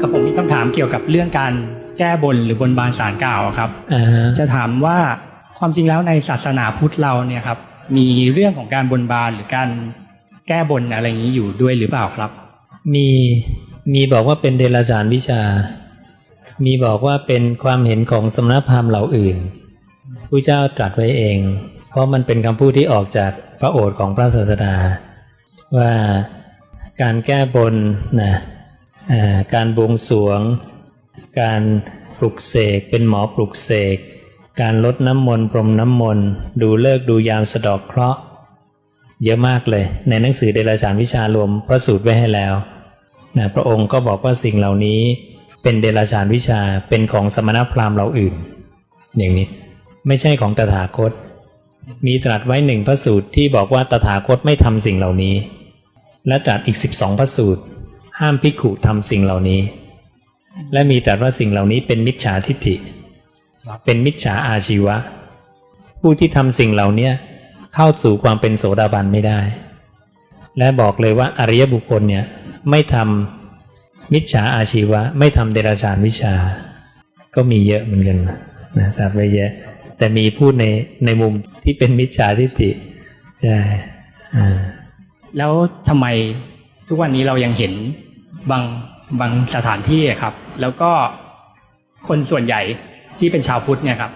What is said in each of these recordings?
กับผมมีคำถามเกี่ยวกับเรื่องการแก้บนหรือบนบานสารกล่าวอะครับอ่าฮะจะถามว่าความจริงแล้วในศาสนาพุทธเราเนี่ยครับมีเรื่องของการบนบานหรือการแก้บนอะไรอย่างนี้อยู่ด้วยหรือเปล่าครับ มีมีบอกว่าเป็นเดรัจฉานวิชา มีบอกว่าเป็นความเห็นของสมณพราหมณ์เหล่าอื่นผู้เจ้าตรัสไว้เอง เพราะมันเป็นคำพูดที่ออกจากพระโอษฐ์ของพระศาสดาว่าการแก้บนนะอ่า การบวงสรวง การปลุกเสกเป็นหมอปลุกเสก การลดน้ำมนต์พรมน้ำมนต์ดูเลิกดูยามสะดอกเคราะห์เยอะมากเลย ในหนังสือเดรัจฉานวิชารวมพระสูตรไว้ให้แล้วนะพระองค์ก็บอกว่าสิ่งเหล่านี้เป็นเดรัจฉานวิชาเป็นของสมณพราหมณ์เราอื่น อย่างนี้ไม่ใช่ของตถาคต มีตรัสไว้หนึ่งพระสูตรที่บอกว่าตถาคตไม่ทำสิ่งเหล่านี้ และตรัสอีก 12 พระสูตร ห้ามภิกขุทำสิ่งเหล่านี้ และมีแตรัสว่าสิ่งเหล่านี้เป็นมิจฉาทิฏฐิ เป็นมิจฉาอาชีวะ ผู้ที่ทำสิ่งเหล่านี้เข้าสู่ความเป็นโสดาบันไม่ได้ และบอกเลยว่าอริยบุคคลเนี่ยไม่ทำมิจฉาอาชีวะ ไม่ทำเดรัจฉานวิชา ก็มีเยอะเหมือนกันนะทราบไว้เยอะ แต่มีพูดในในมุมที่เป็นมิจฉาทิฏฐิใช่แล้วทำไมทุกวันนี้เรายังเห็น บางบางสถานที่ครับ แล้วก็คนส่วนใหญ่ที่เป็นชาวพุทธเนี่ยครับ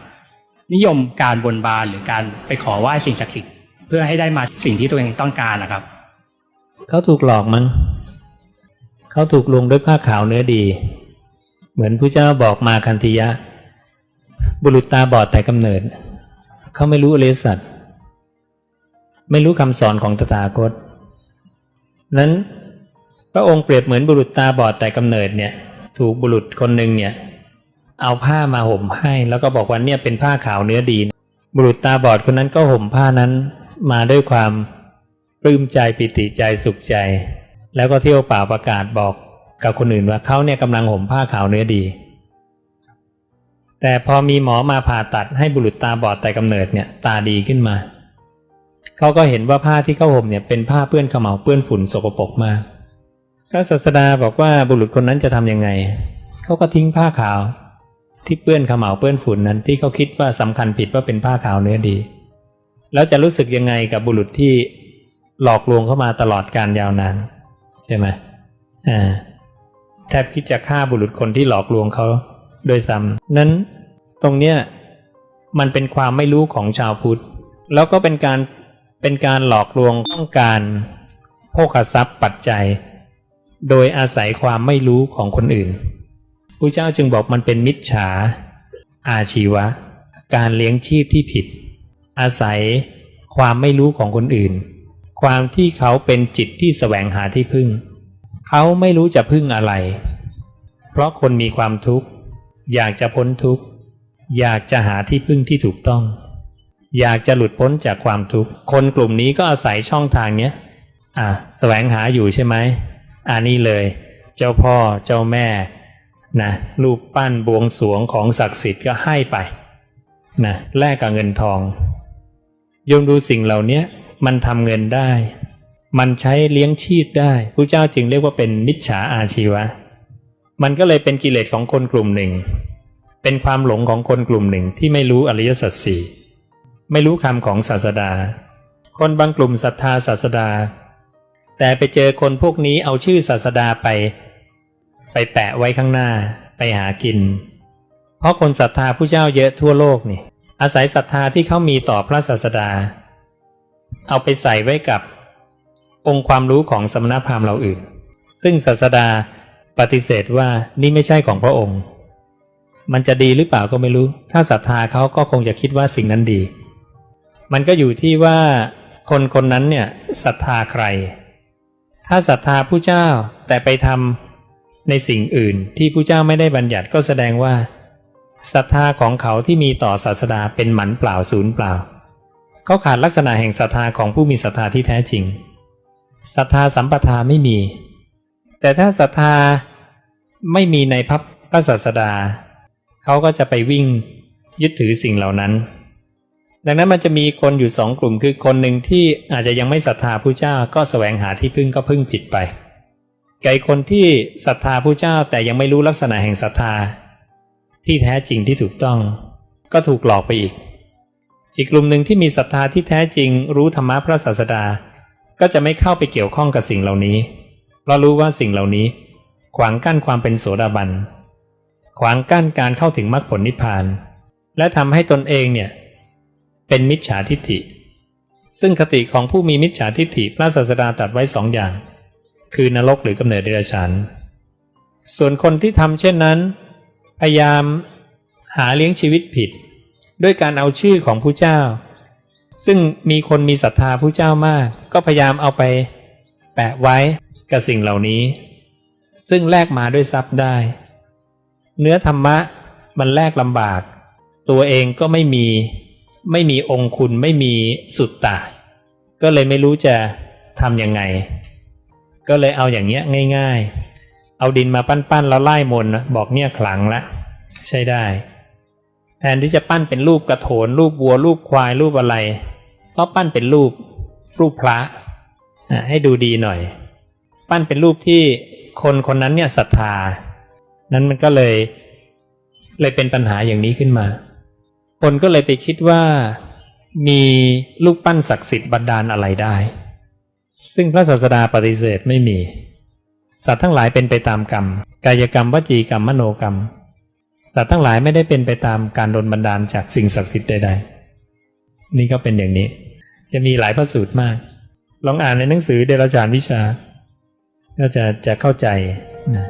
นิยมการบนบานหรือการไปขอไหว้สิ่งศักดิ์สิทธิ์เพื่อให้ได้มาสิ่งที่ตัวเองต้องการนะครับ เขาถูกหลอกมั้งเขาถูกลวงด้วยผ้าขาวเนื้อดี เหมือนพระเจ้าบอกมาคันธิยะ บุรุษตาบอดแต่กำเนิด เขาไม่รู้อริสัจไม่รู้คำสอนของตถาคตนั้น พระองค์เปรียบเหมือนบุรุษตาบอดแต่กำเนิดเนี่ย ถูกบุรุษคนหนึ่งเนี่ย เอาผ้ามาห่มให้ แล้วก็บอกว่าเนี่ยเป็นผ้าขาวเนื้อดี บุรุษตาบอดคนนั้นก็ห่มผ้านั้นมาด้วยความปลื้มใจปิติใจสุขใจ แล้วก็เที่ยวป่าประกาศบอกกับคนอื่นว่าเขาเนี่ยกำลังห่มผ้าขาวเนื้อดี แต่พอมีหมอมาผ่าตัดให้บุรุษตาบอดแต่กำเนิดเนี่ยตาดีขึ้นมาเขาก็เห็นว่าผ้าที่เขาห่มเนี่ยเป็นผ้าเปื้อนขมเหลาเปื้อนฝุ่นสกปรกมาก พระศาสดาบอกว่าบุรุษคนนั้นจะทำยังไง เขาก็ทิ้งผ้าขาว ที่เปื้อนขมเหลาเปื้อนฝุ่นนั้นที่เขาคิดว่าสำคัญผิดว่าเป็นผ้าขาวเนื้อดี แล้วจะรู้สึกยังไงกับบุรุษที่หลอกลวงเข้ามาตลอดการยาวนานใช่ไหมอ่าแทบคิดจะฆ่าบุรุษคนที่หลอกลวงเขาโดยซ้ำนั้นตรงเนี้ยมันเป็นความไม่รู้ของชาวพุทธ แล้วก็เป็นการเป็นการหลอกลวงต้องการโภคทรัพย์ปัจจัย โดยอาศัยความไม่รู้ของคนอื่นพระเจ้าจึงบอกมันเป็นมิจฉา อาชีวะ การเลี้ยงชีพที่ผิด อาศัยความไม่รู้ของคนอื่น ความที่เขาเป็นจิตที่แสวงหาที่พึ่ง เขาไม่รู้จะพึ่งอะไร เพราะคนมีความทุกข์ อยากจะพ้นทุกข์ อยากจะหาที่พึ่งที่ถูกต้อง อยากจะหลุดพ้นจากความทุกข์ คนกลุ่มนี้ก็อาศัยช่องทางเนี้ยอะแสวงหาอยู่ใช่ไหม อ่านี่เลย เจ้าพ่อเจ้าแม่นะรูปปั้นบวงสรวงของศักดิ์สิทธิ์ก็ให้ไปนะแลกกับเงินทองโยมดูสิ่งเหล่านี้มันทำเงินได้ มันใช้เลี้ยงชีพได้พระเจ้าจึงเรียกว่าเป็นมิจฉาอาชีวะ มันก็เลยเป็นกิเลสของคนกลุ่มหนึ่ง เป็นความหลงของคนกลุ่มหนึ่งที่ไม่รู้อริยสัจสี่ไม่รู้คำของศาสดา คนบางกลุ่มศรัทธาศาสดา แต่ไปเจอคนพวกนี้เอาชื่อศาสดาไป ไปแปะไว้ข้างหน้าไปหากิน เพราะคนศรัทธาผู้เจ้าเยอะทั่วโลกนี่ อาศัยศรัทธาที่เขามีต่อพระศาสดา เอาไปใส่ไว้กับองค์ความรู้ของสมณพราหมณ์เราอื่น ซึ่งศาสดาปฏิเสธว่านี่ไม่ใช่ของพระองค์ มันจะดีหรือเปล่าก็ไม่รู้ ถ้าศรัทธาเขาก็คงจะคิดว่าสิ่งนั้นดี มันก็อยู่ที่ว่าคนคนนั้นเนี่ยศรัทธาใคร ถ้าศรัทธาผู้เจ้าแต่ไปทำในสิ่งอื่นที่ผู้เจ้าไม่ได้บัญญัติก็แสดงว่าศรัทธาของเขาที่มีต่อศาสดาเป็นหมันเปล่าศูนย์เปล่า เขาขาดลักษณะแห่งศรัทธาของผู้มีศรัทธาที่แท้จริงศรัทธาสัมปทาไม่มี แต่ถ้าศรัทธาไม่มีในพระพระศาสดา เขาก็จะไปวิ่งยึดถือสิ่งเหล่านั้น ดังนั้นมันจะมีคนอยู่สองกลุ่มคือคนหนึ่งที่อาจจะยังไม่ศรัทธาผู้เจ้าก็แสวงหาที่พึ่งก็พึ่งผิดไปไก่คนที่ศรัทธาผู้เจ้าแต่ยังไม่รู้ลักษณะแห่งศรัทธา ที่แท้จริงที่ถูกต้อง ก็ถูกหลอกไปอีก อีกกลุ่มหนึ่งที่มีศรัทธาที่แท้จริง รู้ธรรมะพระศาสดา ก็จะไม่เข้าไปเกี่ยวข้องกับสิ่งเหล่านี้ เพราะรู้ว่าสิ่งเหล่านี้ ขวางกั้นความเป็นโสดาบันขวางกั้นการเข้าถึงมรรคผลนิพพาน และทำให้ตนเองเนี่ย เป็นมิจฉาทิฏฐิ ซึ่งคติของผู้มีมิจฉาทิฏฐิพระศาสดาตรัสไว้สองอย่าง คือนรกหรือกำเนิดเดรัจฉาน ส่วนคนที่ทำเช่นนั้น พยายามหาเลี้ยงชีวิตผิด ด้วยการเอาชื่อของผู้เจ้า ซึ่งมีคนมีศรัทธาผู้เจ้ามาก ก็พยายามเอาไปแปะไว้กับสิ่งเหล่านี้ ซึ่งแลกมาด้วยทรัพย์ได้ เนื้อธรรมะมันแลกลำบาก ตัวเองก็ไม่มี ไม่มีองค์คุณไม่มีสุดตาก็เลยไม่รู้จะทำยังไง ก็เลยเอาอย่างเงี้ยง่าย ๆ เอาดินมาปั้นๆแล้วไล่มนนะบอกเนี่ยขลังละใช่ได้ แทนที่จะปั้นเป็นรูปกระโถน รูปวัว รูปควายรูปอะไรก็ปั้นเป็นรูปรูปพระอะให้ดูดีหน่อย ปั้นเป็นรูปที่คนคนนั้นเนี่ยศรัทธา นั้นมันก็เลยเลยเป็นปัญหาอย่างนี้ขึ้นมา คนก็เลยไปคิดว่ามีรูปปั้นศักดิ์สิทธิ์บันดาลอะไรได้ ซึ่งพระศาสดาปฏิเสธไม่มี สัตว์ทั้งหลายเป็นไปตามกรรม กายกรรมวจีกรรมมโนกรรม สัตว์ทั้งหลายไม่ได้เป็นไปตามการโดนบันดาลจากสิ่งศักดิ์สิทธิ์ใดๆ นี่ก็เป็นอย่างนี้ จะมีหลายพระสูตรมาก ลองอ่านในหนังสือเดรัจฉานวิชา ก็จะจะเข้าใจนะ